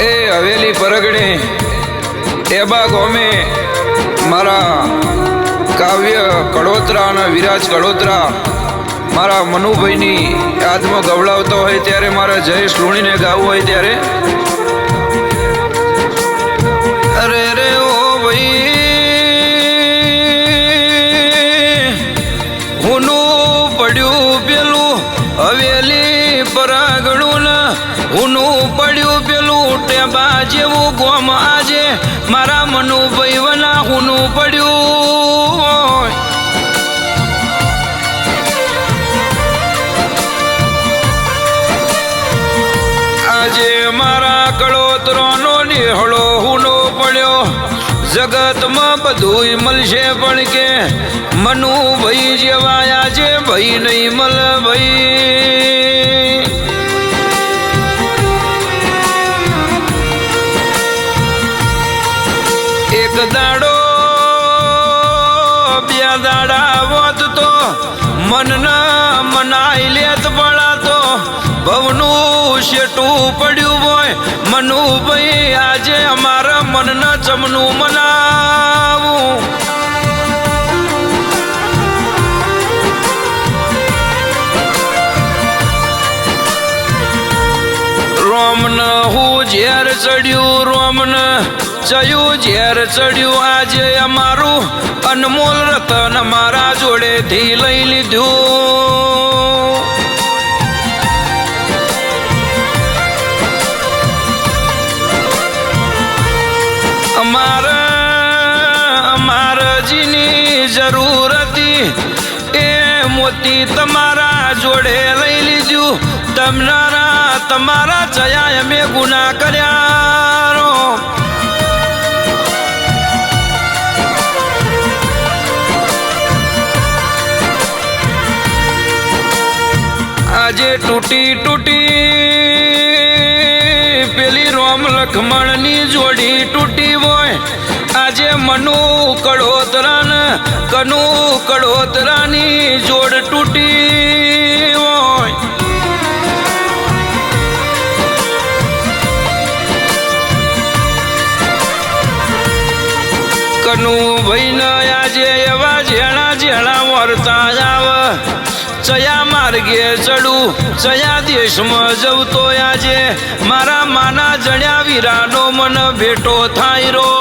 એ હવેલી પરગણે એબા ગોમે મારા કાવ્ય કડોતરા અને વિરાજ કડોતરા મારા મનુભાઈની યાદમાં ગવડાવતો હોય ત્યારે મારા જયેશ લુણીને ગાવું હોય ત્યારે ને હુનું પડ્યું પેલું ટેબા જેવું ગોમ આજે. મારા મનુ વના હુનું પડ્યું. આજે મારા કળોતરોનો નિહળો હુનો પડ્યો. જગતમાં બધુંય મળશે પણ કે મનુ ભાઈ જેવા આજે ભાઈ નહીં મલ દાડો, બે દાડા વધતો, મનના મનાઈ લેત પડાતો ભવનું શેટું પડ્યું હોય મનુ ભાઈ આજે અમારા મનના ચમનું મનાવું ચડ્યું રોમન, જયું ઝેર ચડ્યું આજે અમારું, અનમોલ રતન મારા જોડેથી લઈ લીધું. અમારા અમારાજીની જરૂર હતી, એ મોતી તમારા જોડે લઈ લીધું. તમનારા તમારા આજે તૂટી તૂટી, પેલી રોમ લખમણની જોડી તૂટી હોય. આજે મનુ કડોતરા ને કનુ કડોતરાની જોડ તૂટી હોય. કનુ ભાઈ આજે એવા જેણા જેણા વર્તા આવ માર્ગે ચડું. જયા દેશમાં જવતો આજે. મારા માના જણ્યા વીરાનો મન ભેટો થાય રો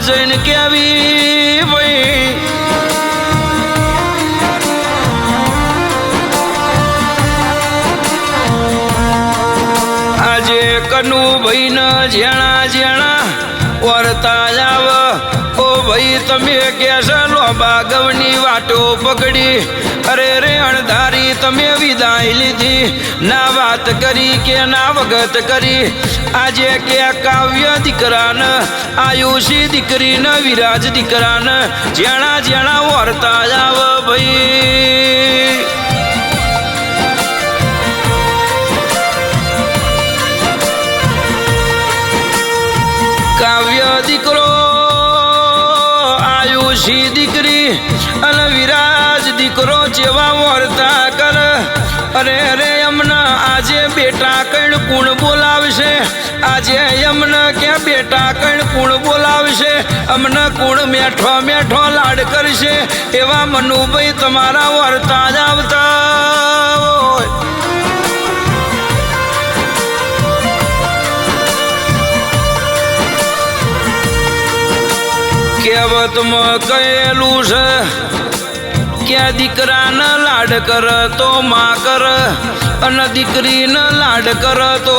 જઈને કેવી ભાઈ આજે કનુ ભાઈ ન જેણા જેણા વર્તા જાવ ઓ ભાઈ, તમે કેસો લોબા વાટો પકડી અરે રે અણધારી, તમે વિદાય લીધી. ના વાત કરી કે ના વગત કરી. આજે કે કાવ્ય દીકરાન, આયુષી દીકરીન વિરાજ દીકરાન જેણા જેણા વર્તા જાવ ભાઈ. કણ બોલાવશે, અમને કુણ મેઠો મેઠો લાડ કરશે. એવા મનુભાઈ તમારા વર્તા જ આવતા કહેવત કહેવતમાં કહેલું છે કે દીકરાને લાડ કર તો માં કર. અને દીકરીને લાડ કર તો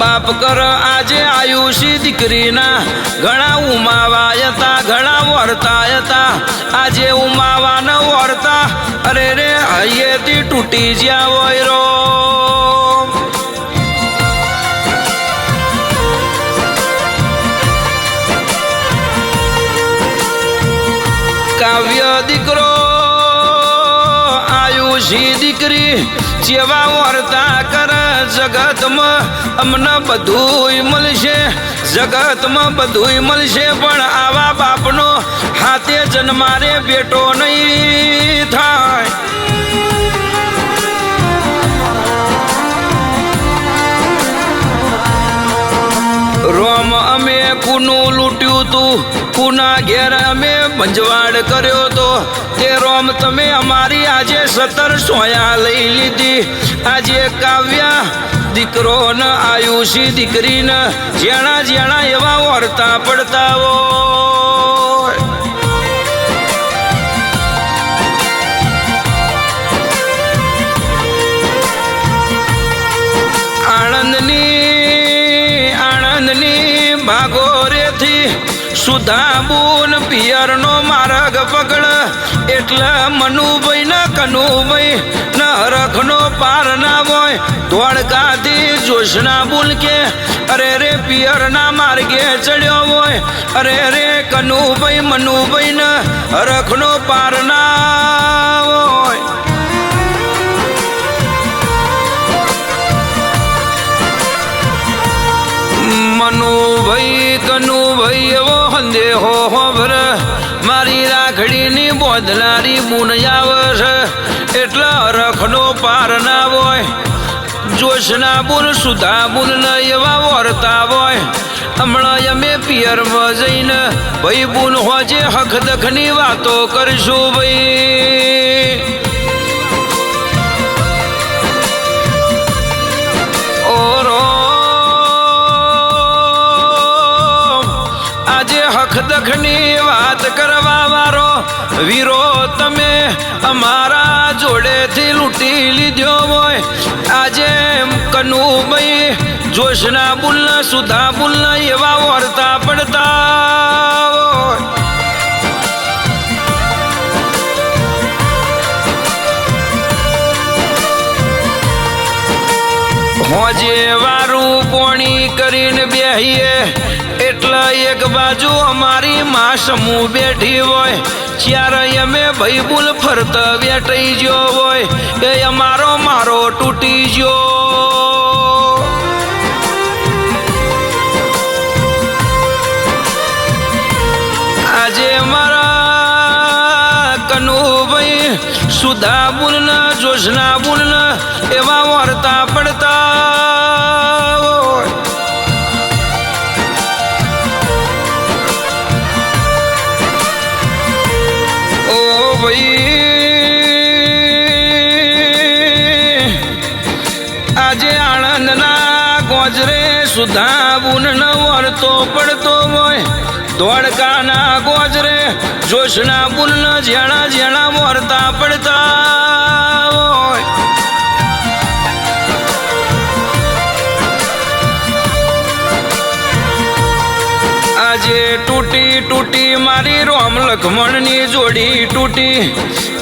બાપ કર. આજે આયુષી દીકરીના ઘણા ઉમાવા હતા ઘણા વર્તા હતા આજે ઉમાવાના વર્તા. અરે રે હૈયેથી તૂટી જ્યાં હોય જેવા વર્તા કર જગતમાં, અમને બધુંય મળશે. જગતમાં બધુંય મળશે, પણ આવા બાપનો હાથે જન્મારે બેટો નહીં થાય. તું. કુના ઘેર અમે મંજવાડ કર્યો તો. તે રોમ તમે અમારી આજે સતર સોયા લઈ લીધી. આજે કાવ્યા દીકરો ન આયુષી દીકરી ન જેણા જેણા એવા વર્તા પડતા હોય સુધાબુન પિયરનો માર્ગ પકડ. એટલે મનુભાઈ ન કનુભાઈ, ન હરખનો પાર ના હોય. ધોળકાથી જોશના બુલ કે, અરે રે પિયરના માર્ગે ચડ્યો હોય. અરે રે કનુભાઈ મનુભાઈ ન હરખનો પાર ના સંદેહો હોભર મારી રાખડીની બોંધનારી બુન આવે છે એટલે રખનો પાર ના હોય. જોશના બુન સુધા બુન ન એવા વર્તા હોય. હમણાં અમે પિયરમાં જઈને ભાઈ બુન હોજે હખ દખની વાતો કરશું ભાઈ. લૂંટી લીધો હોય. આજે કનુભાઈ જોશના બુલ્લા સુધા બુલ્લા એવા વર્તા પડતા હોજે વારું પોણી કરીને બેહીએ. એટલે એક બાજુ અમારી માં સમૂહ બેઠી હોય. ત્યારે અમે ભાઈ ફરત બેઠી ગયો હોય. એ અમારો મારો તૂટી ગયો. આજે મારા કનુભાઈ સુધા બુલન જોશના બુલન એવા વર્તા વળતો પડતો હોય ધોળકાના ગોજરે, જોશના પુલ ઝેણા જેણા વળતા પડતા હોય આજે તૂટી તૂટી મારી રોમ લખમણની જોડી તૂટી.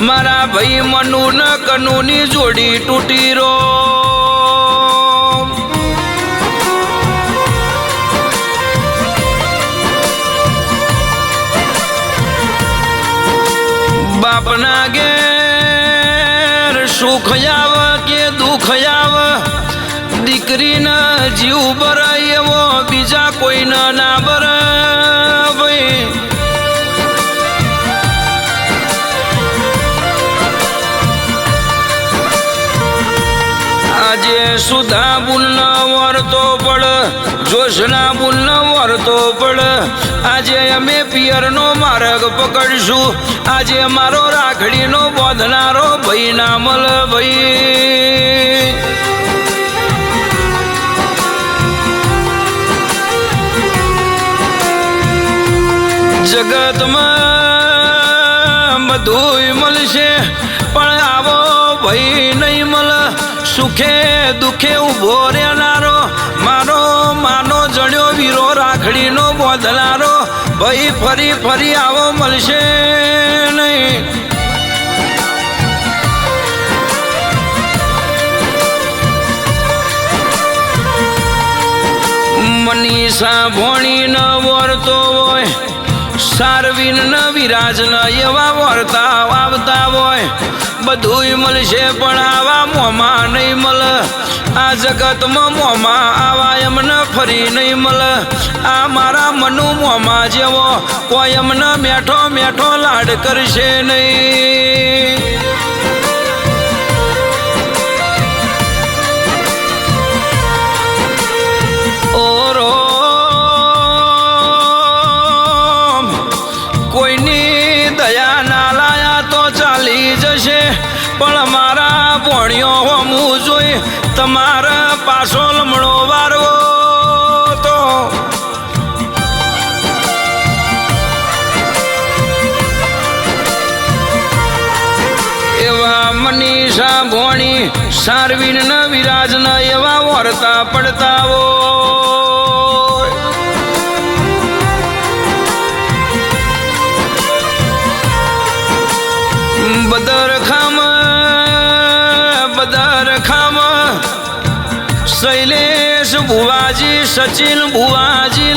મારા ભાઈ મનુ ન કનુની જોડી તૂટી રો. બાપના ઘેર સુખ આવ કે દુઃખ આવ દીકરીના જીવ બરાય એવો, બીજા કોઈના ના બરાય ભાઈ આજે સુધા બુલ વરતો પડ, જોશના બુલ વરતો પડ. અમે પિયરનો માર્ગ પકડશું. આજે મારો રાખડીનો બોધનારો ભાઈ નામલ ભાઈ. જગતમાં બધુંય મળશે, પણ આવો ભાઈ નહીં મળે સુખે દુખે ઊભો રહેનારો ભાઈ ફરી ફરી આવો મળશે નહીં. મનીષા ભોણી ન વરતો હોય સારવીન ન વિરાજ ન એવા વર્તા આવતા હોય. બધુંય મળશે, પણ આવા મોમાં નહીં મળ આ જગતમાં મોમાં આવા એમને ફરી નહીં મળ આ મારા મનુ મોમાં જેવો કોઈ એમને મેઠો મેઠો લાડ કરશે નહીં. તમારે પાછો લમણો વારવો તો. એવા મનીષા ભોણી સારવીન ન વિરાજ ન એવા વર્તા પડતા બદર શૈલેષ ભુવાજી, સચિન ભુવાજી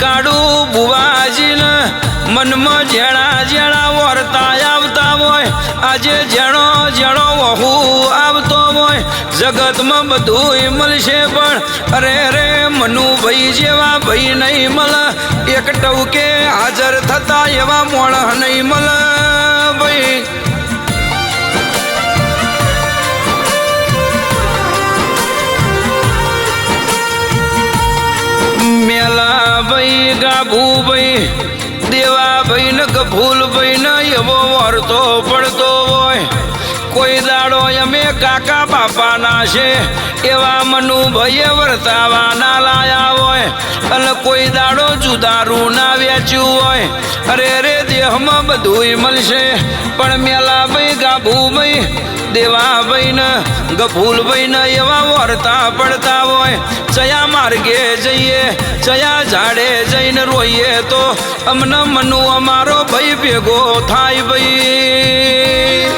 કાડુ ભુવાજી મનમાં જેણા જેણા વર્તા આવતા હોય, આજે જેણો જેણો વહુ આવતો હોય, જગતમાં બધું મળશે પણ અરે રે મનુભાઈ જેવા ભાઈ નહીં મળે. એક ટવકે હાજર થતા એવા મોણ નહીં મળે. ભાઈ ને ગભૂલ એવો વરતો પડતો હોય. કોઈ દાડો અમે કાકા બાપાના છે, એવા મનુ ભયે વર્તાવાના લાયા હોય. અને કોઈ દાડો જુદારું ના વેચ્યું હોય. અરે રે દેહમાં બધુંય મળશે, પણ મેલા ભાઈ ગાભુ ભાઈ દેવાભાઈ ને ગફૂલભાઈ ને એવા વર્તા પડતા હોય. ચયા માર્ગે જઈએ ચયા ઝાડે જઈને રોઈએ તો અમને મનુ અમારો ભાઈ ભેગો થાય ભાઈ.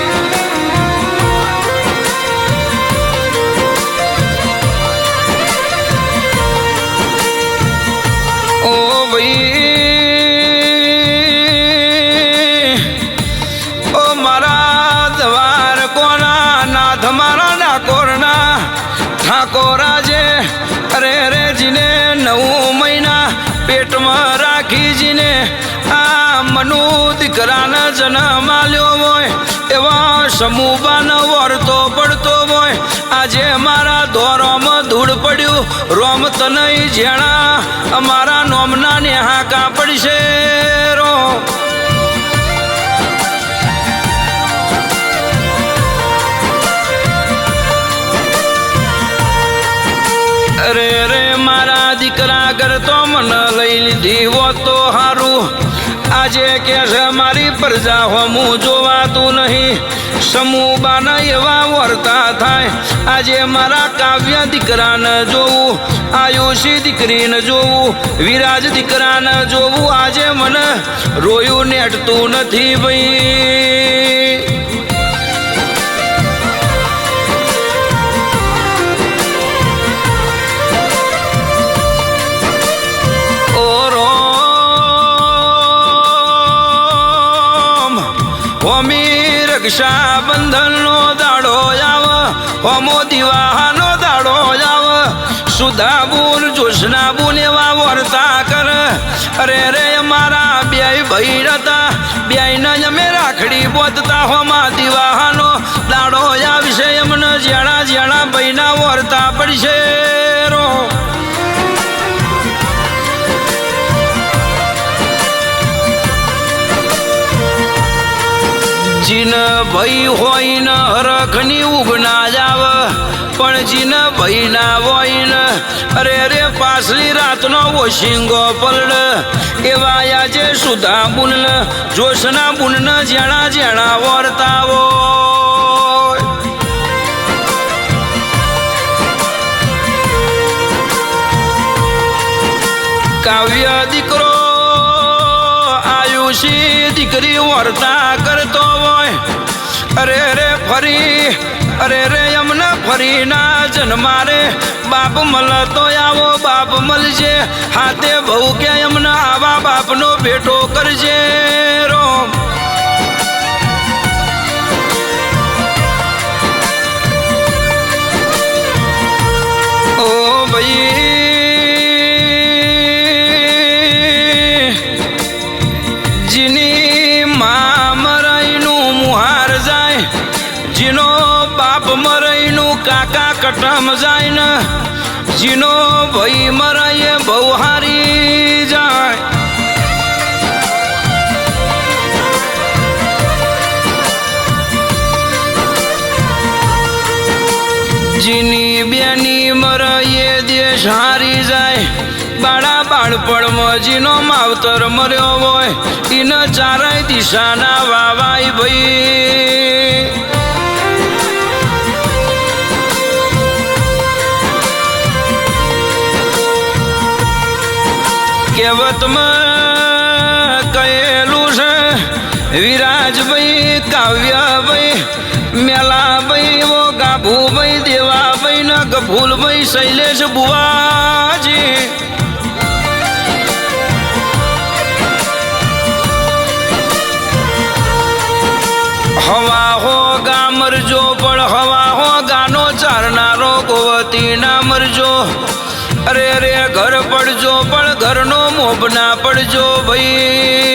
એવા સમૂહબાનો વર્તો પડતો હોય. આજે મારા ધોરોમાં ધૂળ પડ્યું. રોમ તનય જેણા, અમારા નોમના નેહાકા પડશે રો અરે મારા દીકરા કરતો મન લઈ લીધી તો હારું. આજે કે છે મારી પ્રજા હોમું જોવાતું નહીં. સમૂહબાના એવા વર્તા થાય. આજે મારા કાવ્ય દીકરાને જોવું, આયુષી દીકરીને જોવું, વિરાજ દીકરાને જોવું, આજે મને રોયું નેટતું નથી ભાઈ. ઓ રોમ હોમી રક્ષા બંધનનો દાડો આવ, હોમો દિવાહાનો દાડો આવ. સુધા બુલ જોશના બુન એવા વર્તા કર. અરે રે જીન ભય હોય ન હરખની ઉગના જાવ. પણ જીન ભાઈ ના હોય ન અરે રે પાછલી રાતનો ઓશિંગો પલડ એવા આજે સુધા બુન જોશના બુન જેણા જેણા વર્તાવો કાવ્ય દીકરો આયુષી દીકરી વર્તા અરે રે એમને ફરીના ના જન્મારે. બાપ મળતો આવો, બાપ મળશે હાથે બહુ કે એમને આવા બાપનો ભેટો કરજે. રોમ. ભાઈ કટમ જાય જીનો ભાઈ મરાય બહુ હારી જાય. જીની બેની મરાયે દેશ હારી જાય. બાળા બાળપણમાં જીનો માવતર મર્યો હોય, ઈને ચારેય દિશાના વાવાય ભાઈ. કહેવતમાં કહેલું છે વિરાજભાઈ કાવ્યભાઈ મેલાભાઈ ઓ ગાભુભાઈ દેવાભાઈ ને ગફુલભાઈ શૈલેષ બુવાજી. પણ ઘરનો મોભ ના પડજો ભાઈ.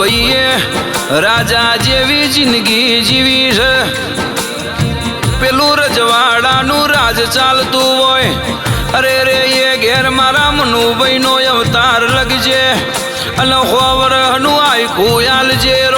મનુભાઈએ રાજા જેવી જિંદગી જીવી છે. પેલું રજવાડાનું રાજ ચાલતું હોય, અરે રે, એ ઘેર મારા નો અવતાર લગજે. અને હોવરનું આખું આલજે.